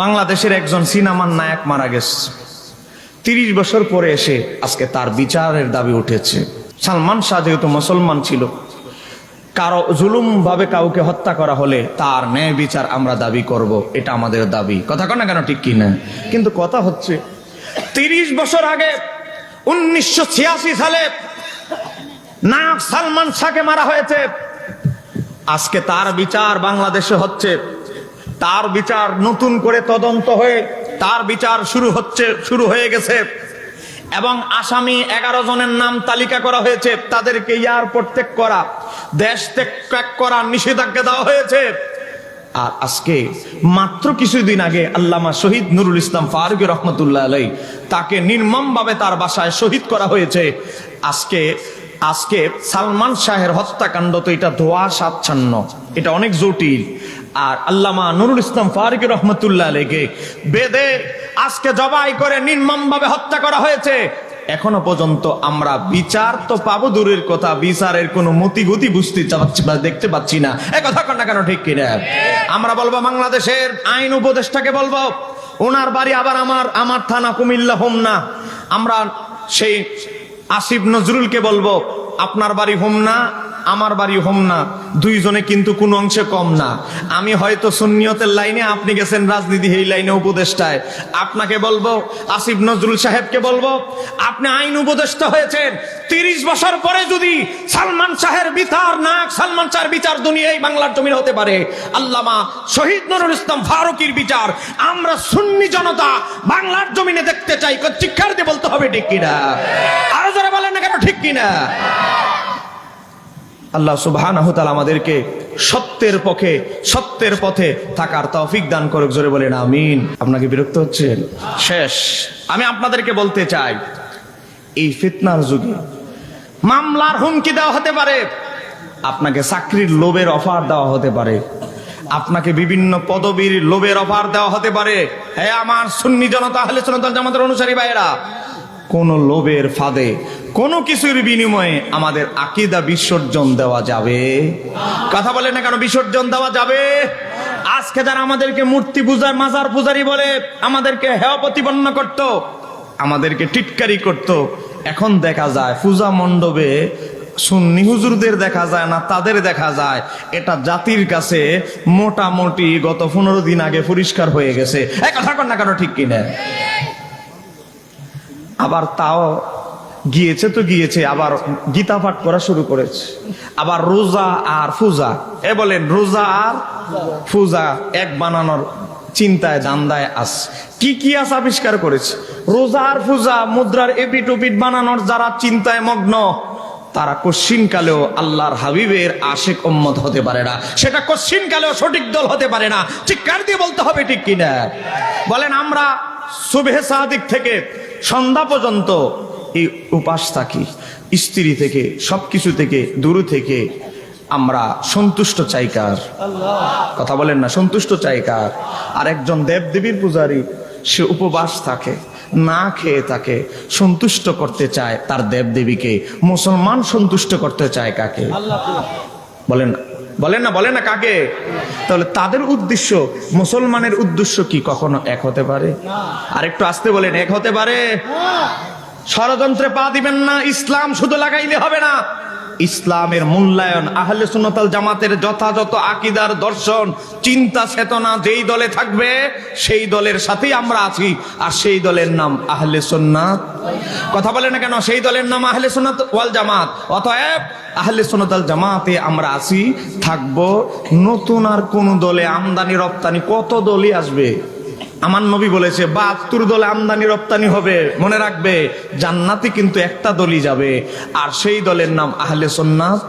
বাংলাদেশের একজন সিনেমার নায়ক মারা গেছে। তিরিশ বছর পরে এসে আজকে তার বিচারের দাবি উঠেছে। সালমান শাহ যেহেতু মুসলমান ছিল, কারও জুলুম ভাবে কাউকে হত্যা করা হলে তার ন্যায় বিচার আমরা দাবি করব, এটা আমাদের দাবি। কথা কন কেন ঠিক কি না কিন্তু কথা হচ্ছে, তিরিশ বছর আগে উনিশশো ছিয়াশি সালে নায়ক সালমান শাহকে মারা হয়েছে। আজকে তার বিচার বাংলাদেশে হচ্ছে। তার বিচার নতুন করে তদন্ত হয়ে, তার বিচার শুরু হচ্ছে, শুরু হয়ে গেছে। এবং আসামি এগারো জনের নাম তালিকা করা হয়েছে, তাদেরকে এয়ারপোর্ট ত্যাগ করা, দেশ ত্যাগ করার নিষেধাজ্ঞা দেওয়া হয়েছে। আর আজকে, মাত্র কিছুদিন আগে আল্লামা শহীদ নুরুল ইসলাম ফারুক রহমতুল্লাহ আলাই তাকে নির্মমভাবে তার বাসায় শহীদ করা হয়েছে। আজকে আজকে সালমান শাহের হত্যাকাণ্ড তো এটা ধোয়া সাচ্ছন্ন, এটা অনেক জটিল। আর আল্লামা নুরুল ইসলাম ফারুক রহমতুল্লাহ আলীকে বেদে আজকে জবাই করে নির্মমভাবে হত্যা করা হয়েছে। এখনও পর্যন্ত আমরা বিচার তো পাবো দূরের কথা, বিচারের কোনো মতিগতি বুঝতে চাচ্ছি বা দেখতে পাচ্ছি না। কথা কন কেন, ঠিক কিনা? আমরা বলব বাংলাদেশের আইন উপদেষ্টাকে বলব, ওনার বাড়ি আবার আমার আমার থানা কুমিল্লা হোম না আমরা সেই আসিফ নজরুলকে বলব, আপনার বাড়ি হোম না আমার বাড়ি হোম না, দুইজনে কিন্তু কোনো অংশে কম না। আমি হয়তো সুন্নিয়তের লাইনে, আপনি গেছেন রাজনীতি এই লাইনে উপদেষ্টায়। আপনাকে বলব, আসিফ নজরুল সাহেবকে বলব, আপনি আইন উপদেষ্টা হয়েছেন, তিরিশ বছর পরে যদি সালমান শাহের বিচার নাক সালমান শাহের বিচার দুনিয়ায় বাংলার জমিন হতে পারে। আল্লামা শহীদ নুরুল ইসলাম ফারুকির বিচার, আমরা সুন্নি জনতা বাংলার জমিনে দেখতে চাই শিক্ষার্থী বলতে হবে, ঠিক কিনা? আরও যারা বলেন না কেন, ঠিক কিনা? আল্লাহ সুবহানাহু তাআলা আমাদেরকে সত্যের পক্ষে সত্যের পথে থাকার তৌফিক দান করুক, জোরে বলেন আমিন। আপনাকে বিরক্ত হচ্ছেন শেষ। আমি আপনাদেরকে বলতে চাই, এই ফিতনার যুগে মামলার হুমকি দেওয়া হতে পারে, আপনাকে চাকরির লোভের অফার দেওয়া হতে পারে, আপনাকে বিভিন্ন পদবীর লোভের অফার দেওয়া হতে পারে। হ্যাঁ আমার সুন্নি জনতা, আহলে সুন্নাত জামাতের অনুসারী ভাইয়েরা কোন লোভের ফাঁদে কোনো কিছুর বিনিময়ে আমাদের আকিদা বিসর্জন দেওয়া যাবে। কথা বলে না কেন বিসর্জন দেওয়া যাবে? আজকে যারা আমাদেরকে মূর্তি পূজার মাজার পূজারি বলে আমাদেরকে হেয় প্রতিপন্ন করত, আমাদেরকে টিটকারি করত, এখন দেখা যায় পূজা মণ্ডপে সুন্নি হুজুরদের দেখা যায় না তাদের দেখা যায়। এটা জাতির কাছে মোটামুটি গত পনেরো দিন আগে পরিষ্কার হয়ে গেছে। এক কথা কর না কেন ঠিক কিনা? আবার তাও গিয়েছে তো গিয়েছে, আবার গীতা পাঠ করা শুরু করেছে। আবার রোজা আর ফুজা। এ বলেন, রোজা আর ফুজা এক বানানোর চিন্তায় দান্দায় আস। কি কি আস আবিষ্কার করেছে? রোজা আর ফুজা মুদ্রার এপিট ওপিট বানানোর যারা চিন্তায় মগ্ন, তারা কশ্চিন কালেও আল্লাহর হাবিবের আশেক উম্মত হতে পারে না। সেটা কশ্চিন কালেও সঠিক দল হতে পারে না। ঠিক কার দিয়ে বলতে হবে ঠিক কিনা? বলেন, আমরা সুবেহ সাদিক থেকে সন্ধ্যা পর্যন্ত এই উপাস থাকি। স্ত্রী থেকে, সবকিছু থেকে, দূর থেকে আমরা সন্তুষ্ট চাইকার। কথা বলেন না, সন্তুষ্ট চাইকার। আর একজন দেবদেবীর পূজারী, সে উপবাস থাকে, না খেয়ে তাকে সন্তুষ্ট করতে চায় তার দেবদেবীকে। মুসলমান সন্তুষ্ট করতে চায় কাকে? বলেন বলেন না বলেন না কাকে? তাহলে তাদের উদ্দেশ্য, মুসলমানের উদ্দেশ্য কি কখনো এক হতে পারে? আরেকটু আসতে বলেন, এক হতে পারে? ষড়যন্ত্রে পা দিবেন না, ইসলাম শুধু লাগাইলে হবে না। ইসলামের মূল্যায়ন, আহলে সুন্নতাল জামাতের যথাযথ আকিদার দর্শন, চিন্তা চেতনা যেই দলে থাকবে, সেই দলের সাথেই আমরা আছি। আর সেই দলের নাম আহলে সুন্নাত। কথা বলে না কেন? সেই দলের নাম আহলে সুন্নাত ওয়াল জামাত। অতএব আহলে সুন্নতাল জামাতে আমরা আছি, থাকব। নতুন আর কোন দলে আমদানি, রপ্তানি কত দলই আসবে? আমার নবী বলেছে, বাহাত্তর দলে আমদানি, রপ্তানি হবে, মনে রাখবে, জান্নাতি কিন্তু একটা দলই যাবে। আর সেই দলের নাম আহলে সোননাথ